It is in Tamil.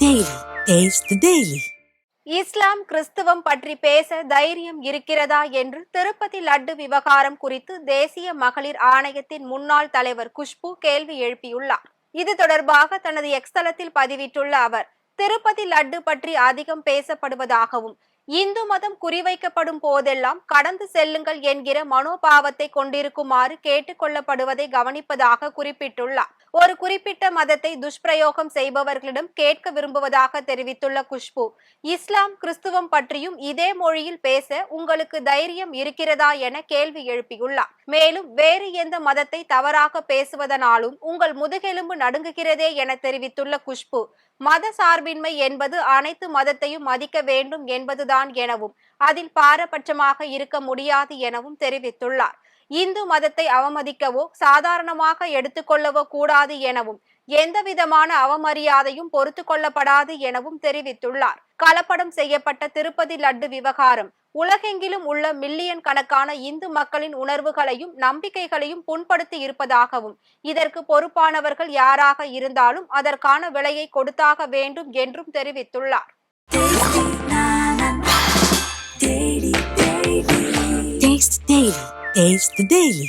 டெய்லி டேஸ்ட் டெய்லி இஸ்லாம் கிறிஸ்துவம் பற்றி பேச தைரியம் இருக்கிறதா என்று திருப்பதி லட்டு விவகாரம் குறித்து தேசிய மகளிர் ஆணையத்தின் முன்னாள் தலைவர் குஷ்பு கேள்வி எழுப்பியுள்ளார். இது தொடர்பாக தனது எக்ஸ்தலத்தில் பதிவிட்டுள்ள அவர் திருப்பதி லட்டு பற்றி அதிகம் பேசப்படுவதாகவும் இந்து மதம் குறிவைக்கப்படும் போதெல்லாம் கடந்து செல்லுங்கள் என்கிற மனோபாவத்தை கொண்டிருக்குமாறு கேட்டுக்கொள்ளப்படுவதை கவனிப்பதாக குறிப்பிட்டுள்ளார். ஒரு குறிப்பிட்ட மதத்தை துஷ்பிரயோகம் செய்பவர்களிடம் கேட்க விரும்புவதாக தெரிவித்துள்ள குஷ்பு இஸ்லாம் கிறிஸ்துவம் பற்றியும் இதே மொழியில் பேச உங்களுக்கு தைரியம் இருக்கிறதா என கேள்வி எழுப்பியுள்ளார். மேலும் வேறு எந்த மதத்தை தவறாக பேசுவதனாலும் உங்கள் முதுகெலும்பு நடுங்குகிறதே என தெரிவித்துள்ள குஷ்பு மத சார்பின்மை என்பது அனைத்து மதத்தையும் மதிக்க வேண்டும் என்பதுதான் எனவும் அதில் பாரபட்சமாக இருக்க முடியாது எனவும் தெரிவித்துள்ளார். இந்து மதத்தை அவமதிக்கவோ சாதாரணமாக எடுத்துக்கொள்ளவோ கூடாது எனவும் எந்தவிதமான அவமரியாதையும் பொறுத்து கொள்ளப்படாது எனவும் தெரிவித்துள்ளார். கலப்படம் செய்யப்பட்ட திருப்பதி லட்டு விவகாரம். உலகெங்கிலும் உள்ள மில்லியன் கணக்கான இந்து மக்களின் உணர்வுகளையும் நம்பிக்கைகளையும் புண்படுத்தி இருப்பதாகவும் இதற்கு பொறுப்பானவர்கள் யாராக இருந்தாலும் அதற்கான விலையை கொடுத்தாக வேண்டும் என்றும் தெரிவித்துள்ளார். Taste Daily. É Taste the Daily.